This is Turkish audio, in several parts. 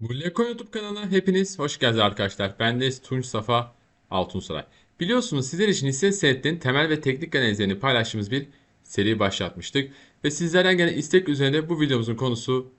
Bulleko YouTube kanalına hepiniz hoş geldiniz arkadaşlar. Ben de Tunç Safa Altunsaray. Biliyorsunuz sizler için hisse senetlerinin temel ve teknik analizlerini paylaştığımız bir seri başlatmıştık. Ve sizlerden gelen istek üzerine bu videomuzun konusu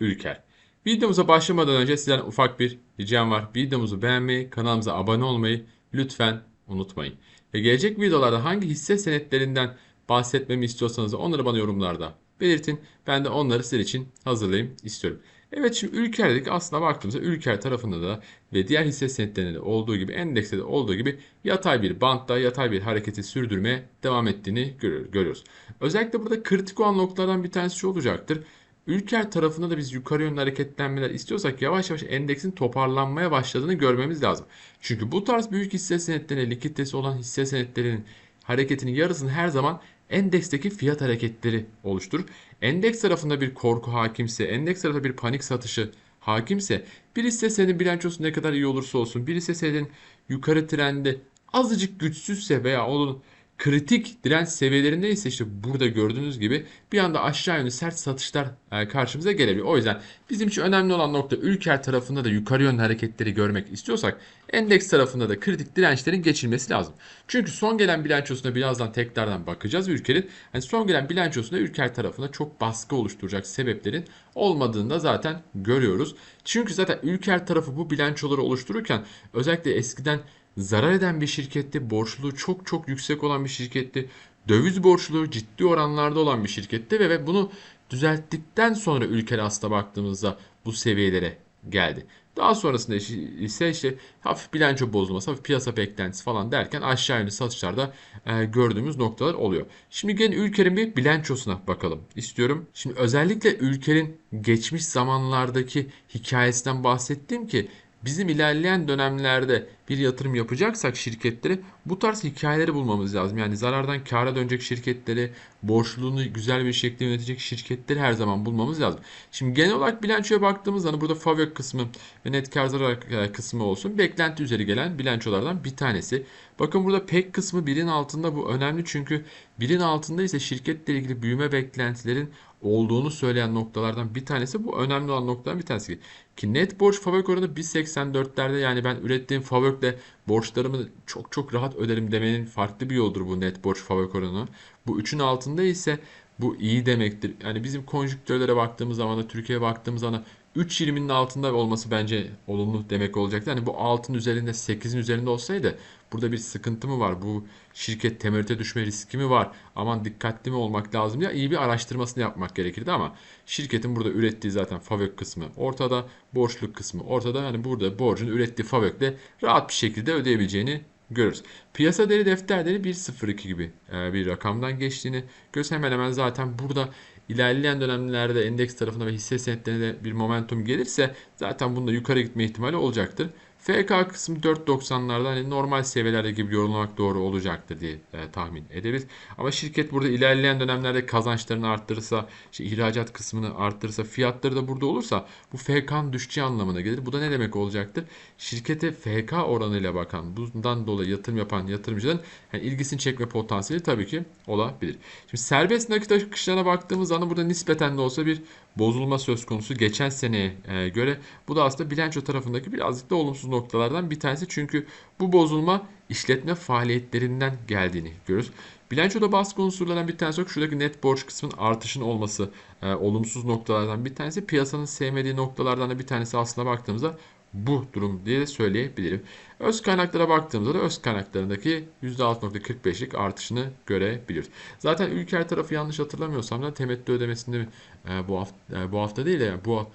Ülker. Videomuza başlamadan önce sizden ufak bir ricam var. Videomuzu beğenmeyi, kanalımıza abone olmayı lütfen unutmayın. Ve gelecek videolarda hangi hisse senetlerinden bahsetmemi istiyorsanız onları bana yorumlarda belirtin. Ben de onları sizler için hazırlayayım istiyorum. Evet şimdi Ülker dedik aslında baktığımızda Ülker tarafında da ve diğer hisse senetlerinde de olduğu gibi endekste de olduğu gibi yatay bir bantta yatay bir hareketi sürdürmeye devam ettiğini görüyoruz. Özellikle burada kritik olan noktalardan bir tanesi şu olacaktır. Ülker tarafında da biz yukarı yönlü hareketlenmeler istiyorsak yavaş yavaş endeksin toparlanmaya başladığını görmemiz lazım. Çünkü bu tarz büyük hisse senetlerine likiditesi olan hisse senetlerinin hareketinin yarısını her zaman endeksteki fiyat hareketleri oluşturur. Endeks tarafında bir korku hakimse, endeks tarafında bir panik satışı hakimse, bir hisse senedin bilançosu ne kadar iyi olursa olsun, bir hisse senedin yukarı trendi azıcık güçsüzse veya onun kritik direnç seviyelerinde ise işte burada gördüğünüz gibi bir anda aşağı yönlü sert satışlar e, karşımıza gelebiliyor. O yüzden bizim için önemli olan nokta Ülker tarafında da yukarı yönlü hareketleri görmek istiyorsak endeks tarafında da kritik dirençlerin geçilmesi lazım. Çünkü son gelen bilançosuna birazdan tekrardan bakacağız Ülker'in. Yani son gelen bilançosunda Ülker tarafında çok baskı oluşturacak sebeplerin olmadığını da zaten görüyoruz. Çünkü zaten Ülker tarafı bu bilançoları oluştururken özellikle eskiden zarar eden bir şirketti, borçluluğu çok çok yüksek olan bir şirketti, döviz borçluluğu ciddi oranlarda olan bir şirketti ve, bunu düzelttikten sonra ülke aslında baktığımızda bu seviyelere geldi. Daha sonrasında ise işte hafif bilanço bozulması, hafif piyasa beklentisi falan derken aşağı yönlü satışlarda e, gördüğümüz noktalar oluyor. Şimdi gelin ülkenin bir bilançosuna bakalım istiyorum. Şimdi özellikle ülkenin geçmiş zamanlardaki hikayesinden bahsettim ki bizim ilerleyen dönemlerde bir yatırım yapacaksak şirketlere bu tarz hikayeleri bulmamız lazım. Yani zarardan kâra dönecek şirketleri, borçluluğunu güzel bir şekilde yönetecek şirketleri her zaman bulmamız lazım. Şimdi genel olarak bilançoya baktığımız zaman burada FAVÖK kısmı ve net kar zarar kısmı olsun. Beklenti üzeri gelen bilançolardan bir tanesi. Bakın burada PEK kısmı birin altında bu önemli çünkü birin altında ise şirketle ilgili büyüme beklentilerin olduğunu söyleyen noktalardan bir tanesi. Bu önemli olan noktadan bir tanesi. Ki net borç FAVÖK oranı 1.84'lerde yani ben ürettiğim FAVÖK'le borçlarımı çok çok rahat öderim demenin farklı bir yoldur bu net borç FAVÖK oranı. Bu 3'ün altında ise bu iyi demektir. Yani bizim konjüktörlere baktığımız zaman da Türkiye'ye baktığımız zaman 3.20'nin altında olması bence olumlu demek olacaktı. Yani bu altın üzerinde 8'in üzerinde olsaydı burada bir sıkıntı mı var? Bu şirket temerrüte düşme riski mi var? Aman dikkatli mi olmak lazım ya iyi bir araştırmasını yapmak gerekirdi ama şirketin burada ürettiği zaten FAVÖK kısmı ortada, borçluk kısmı ortada. Yani burada borcun ürettiği FAVÖK'le rahat bir şekilde ödeyebileceğini görürüz. Piyasa değeri defter değeri 1.02 gibi e, bir rakamdan geçtiğini görürüz. Hemen hemen zaten burada ilerleyen dönemlerde endeks tarafına ve hisse senetlerine bir momentum gelirse zaten bunda yukarı gitme ihtimali olacaktır. FK kısmı 4.90'larda hani normal seviyelerde gibi yorumlamak doğru olacaktır diye e, tahmin edebiliriz. Ama şirket burada ilerleyen dönemlerde kazançlarını arttırırsa, işte ihracat kısmını arttırırsa, fiyatları da burada olursa bu FK'nın düşeceği anlamına gelir. Bu da ne demek olacaktır? Şirkete FK oranıyla bakan, bundan dolayı yatırım yapan yatırımcıların yani ilgisini çekme potansiyeli tabii ki olabilir. Şimdi serbest nakit akışlarına baktığımız zaman burada nispeten de olsa bir bozulma söz konusu geçen seneye göre. Bu da aslında bilanço tarafındaki birazcık da olumsuz noktalardan bir tanesi. Çünkü bu bozulma işletme faaliyetlerinden geldiğini görürüz. Bilançoda baskı unsurlarından bir tanesi yok. Şuradaki net borç kısmının artışın olması e, olumsuz noktalardan bir tanesi. Piyasanın sevmediği noktalardan da bir tanesi aslında baktığımızda bu durum diye de söyleyebilirim. Öz kaynaklara baktığımızda da öz kaynaklarındaki %6.45'lik artışını görebiliyoruz. Zaten ülker tarafı yanlış hatırlamıyorsam da temettü ödemesinde e, bu hafta, e, bu hafta değil de bu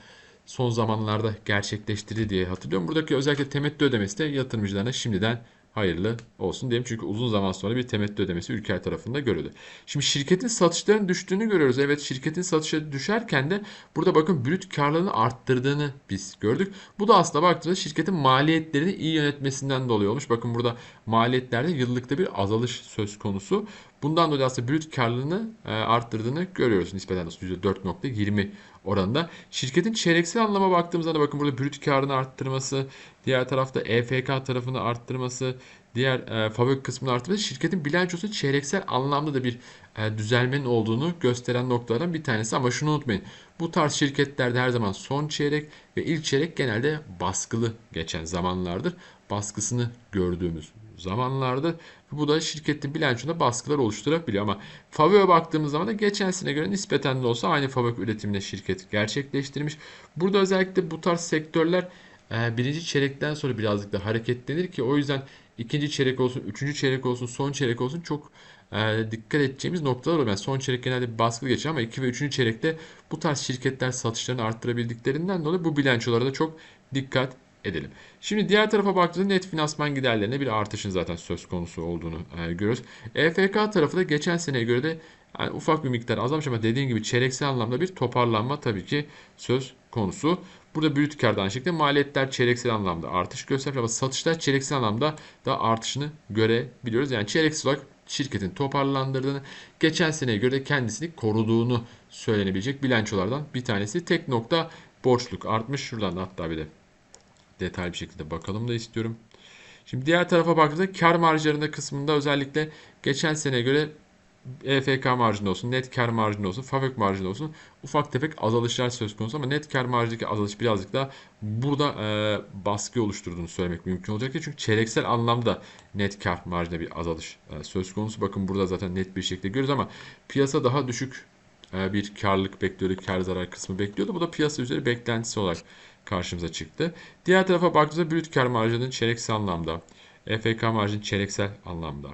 son zamanlarda gerçekleştirdi diye hatırlıyorum. Buradaki özellikle temettü ödemesi de yatırımcılarına şimdiden hayırlı olsun diyelim. Çünkü uzun zaman sonra bir temettü ödemesi ülke tarafında görüldü. Şimdi şirketin satışlarının düştüğünü görüyoruz. Evet şirketin satışları düşerken de burada bakın brüt karlılığını arttırdığını biz gördük. Bu da aslında baktığımızda şirketin maliyetlerini iyi yönetmesinden dolayı olmuş. Bakın burada maliyetlerde yıllıkta bir azalış söz konusu. Bundan dolayı aslında brüt karlılığını e, arttırdığını görüyoruz nispeten %4.20 oranında. Şirketin çeyreksel anlama baktığımızda da bakın burada brüt karını arttırması, diğer tarafta EFK tarafını arttırması, diğer e, fabrik kısmını arttırması şirketin bilançosu çeyreksel anlamda da bir e, düzelmenin olduğunu gösteren noktalardan bir tanesi. Ama şunu unutmayın. Bu tarz şirketlerde her zaman son çeyrek ve ilk çeyrek genelde baskılı geçen zamanlardır. Baskısını gördüğümüz zamanlardır. Bu da şirketin bilançoda baskılar oluşturabiliyor ama Faveo'ya baktığımız zaman da geçen sene göre nispeten de olsa aynı fabrik üretiminde şirket gerçekleştirmiş. Burada özellikle bu tarz sektörler e, birinci çeyrekten sonra birazcık da hareketlenir ki o yüzden ikinci çeyrek olsun, üçüncü çeyrek olsun, son çeyrek olsun çok e, dikkat edeceğimiz noktalar oluyor. Yani son çeyrek genelde bir baskı geçiyor ama 2 ve 3. çeyrekte bu tarz şirketler satışlarını arttırabildiklerinden dolayı bu bilançolara da çok dikkat edelim. Şimdi diğer tarafa baktığımızda net finansman giderlerine bir artışın zaten söz konusu olduğunu e, görüyoruz. EFK tarafı da geçen seneye göre de yani ufak bir miktar azalmış ama dediğim gibi çeyreksel anlamda bir toparlanma tabii ki söz konusu. Burada brüt kardan şekilde maliyetler çeyreksel anlamda artış göstermiş ama satışlar çeyreksel anlamda da artışını görebiliyoruz. Yani çeyreksel olarak şirketin toparlandırdığını, geçen seneye göre de kendisini koruduğunu söylenebilecek bilançolardan bir tanesi. Tek nokta borçluk artmış. Şuradan da hatta bir de detaylı bir şekilde bakalım da istiyorum. Şimdi diğer tarafa baktığımızda kar marjlarında kısmında özellikle geçen seneye göre EFK marjında olsun, net kar marjında olsun, fabrik marjında olsun ufak tefek azalışlar söz konusu ama net kar marjındaki azalış birazcık da burada e, baskı oluşturduğunu söylemek mümkün olacak. Çünkü çeyreksel anlamda net kar marjında bir azalış e, söz konusu. Bakın burada zaten net bir şekilde görüyoruz ama piyasa daha düşük e, bir karlılık bekliyordu. Kar zarar kısmı bekliyordu. Bu da piyasa üzeri beklentisi olarak karşımıza çıktı. Diğer tarafa baktığımızda brüt kar marjının çeyreksel anlamda, EFK marjının çeyreksel anlamda.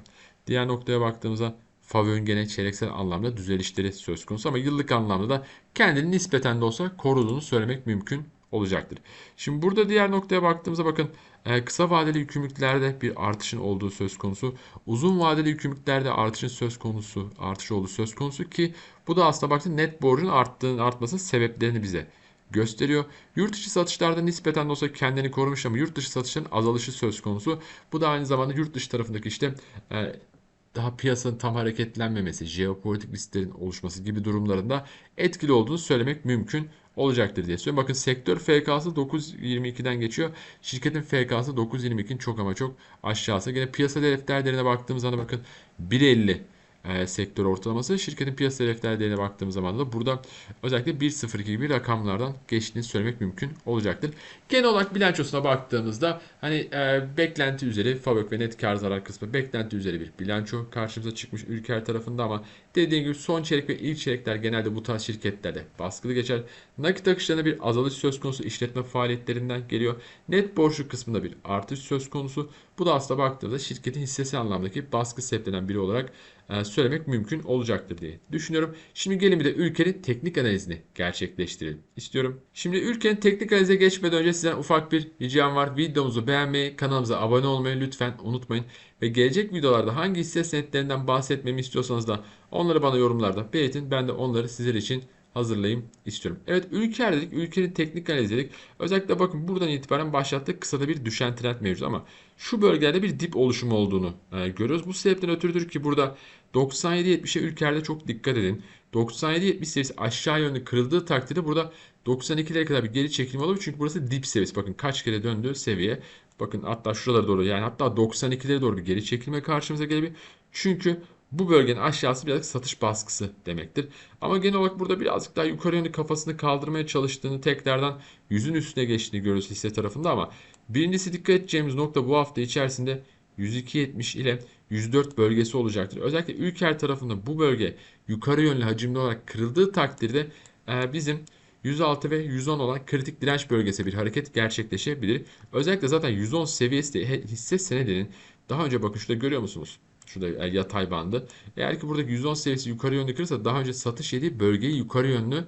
Diğer noktaya baktığımızda Favö'nün gene çeyreksel anlamda düzelişleri söz konusu ama yıllık anlamda da kendini nispeten de olsa koruduğunu söylemek mümkün olacaktır. Şimdi burada diğer noktaya baktığımızda bakın e, kısa vadeli yükümlülüklerde bir artışın olduğu söz konusu. Uzun vadeli yükümlülüklerde artışın söz konusu, artış olduğu söz konusu ki bu da aslında baktığında net borcun arttığını, artmasının sebeplerini bize gösteriyor. Yurt içi satışlarda nispeten de olsa kendini korumuş ama yurt dışı satışların azalışı söz konusu. Bu da aynı zamanda yurt dışı tarafındaki işte e, daha piyasanın tam hareketlenmemesi, jeopolitik risklerin oluşması gibi durumlarında etkili olduğunu söylemek mümkün olacaktır diye söylüyorum. Bakın sektör FK'sı 9.22'den geçiyor. Şirketin FK'sı 9.22'nin çok ama çok aşağısı. Gene piyasa defterlerine baktığımız zaman bakın 1.50 e, sektör ortalaması. Şirketin piyasa hedefler değerine baktığımız zaman da burada özellikle 1.02 gibi rakamlardan geçtiğini söylemek mümkün olacaktır. Genel olarak bilançosuna baktığımızda hani e, beklenti üzeri fabrik ve net kar zarar kısmı beklenti üzeri bir bilanço karşımıza çıkmış Ülker tarafında ama dediğim gibi son çeyrek ve ilk çeyrekler genelde bu tarz şirketlerde baskılı geçer. Nakit akışlarında bir azalış söz konusu işletme faaliyetlerinden geliyor. Net borçluk kısmında bir artış söz konusu. Bu da aslında baktığımızda şirketin hissesi anlamdaki baskı sebeplenen biri olarak söylemek mümkün olacaktır diye düşünüyorum. Şimdi gelin bir de ülkenin teknik analizini gerçekleştirelim istiyorum. Şimdi ülkenin teknik analize geçmeden önce sizden ufak bir ricam var. Videomuzu beğenmeyi, kanalımıza abone olmayı lütfen unutmayın. Ve gelecek videolarda hangi hisse senetlerinden bahsetmemi istiyorsanız da onları bana yorumlarda belirtin. Ben de onları sizler için hazırlayayım istiyorum. Evet ülker dedik. Ülkenin teknik analiz dedik. Özellikle bakın buradan itibaren başlattık. Kısada bir düşen trend mevcut ama şu bölgelerde bir dip oluşumu olduğunu e, görüyoruz. Bu sebepten ötürüdür ki burada 97-70'e ülkerde çok dikkat edin. 97-70 seviyesi aşağı yönlü kırıldığı takdirde burada 92'lere kadar bir geri çekilme olur. Çünkü burası dip seviyesi. Bakın kaç kere döndüğü seviye. Bakın hatta şuralara doğru yani hatta 92'lere doğru bir geri çekilme karşımıza gelebilir. Çünkü bu bölgenin aşağısı birazcık satış baskısı demektir. Ama genel olarak burada birazcık daha yukarı yönlü kafasını kaldırmaya çalıştığını tekrardan yüzün üstüne geçtiğini görüyoruz hisse tarafında ama birincisi dikkat edeceğimiz nokta bu hafta içerisinde 102.70 ile 104 bölgesi olacaktır. Özellikle Ülker tarafında bu bölge yukarı yönlü hacimli olarak kırıldığı takdirde e, bizim 106 ve 110 olan kritik direnç bölgesi bir hareket gerçekleşebilir. Özellikle zaten 110 seviyesi de hisse senedinin daha önce bakın şurada görüyor musunuz? Şurada yatay bandı. Eğer ki buradaki 110 seviyesi yukarı yönlü kırırsa daha önce satış yediği bölgeyi yukarı yönlü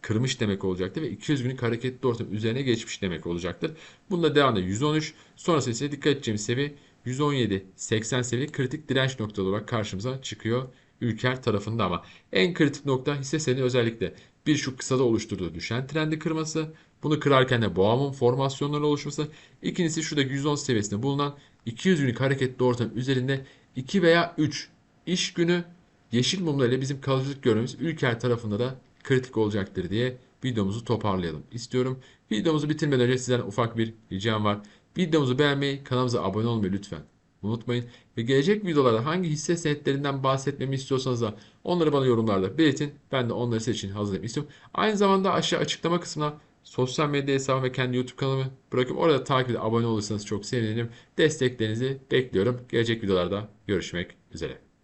kırmış demek olacaktır ve 200 günlük hareketli ortam üzerine geçmiş demek olacaktır. Bunda devamında 113 sonrası ise dikkat edeceğimiz seviye 117 80 seviye kritik direnç noktaları olarak karşımıza çıkıyor Ülker tarafında ama en kritik nokta hisse senedi özellikle bir şu kısada oluşturduğu düşen trendi kırması, bunu kırarken de boğamın formasyonları oluşması, ikincisi şuradaki 110 seviyesinde bulunan 200 günlük hareketli ortam üzerinde 2 veya 3 iş günü yeşil mumla ile bizim kalıcılık görmemiz Ülker tarafında da kritik olacaktır diye videomuzu toparlayalım istiyorum. Videomuzu bitirmeden önce sizden ufak bir ricam var. Videomuzu beğenmeyi, kanalımıza abone olmayı lütfen unutmayın. Ve gelecek videolarda hangi hisse senetlerinden bahsetmemi istiyorsanız da onları bana yorumlarda belirtin. Ben de onları sizin için hazırlayıp istiyorum. Aynı zamanda aşağı açıklama kısmına sosyal medya hesabı ve kendi YouTube kanalımı bırakıp orada takip edip abone olursanız çok sevinirim. Desteklerinizi bekliyorum. Gelecek videolarda görüşmek üzere.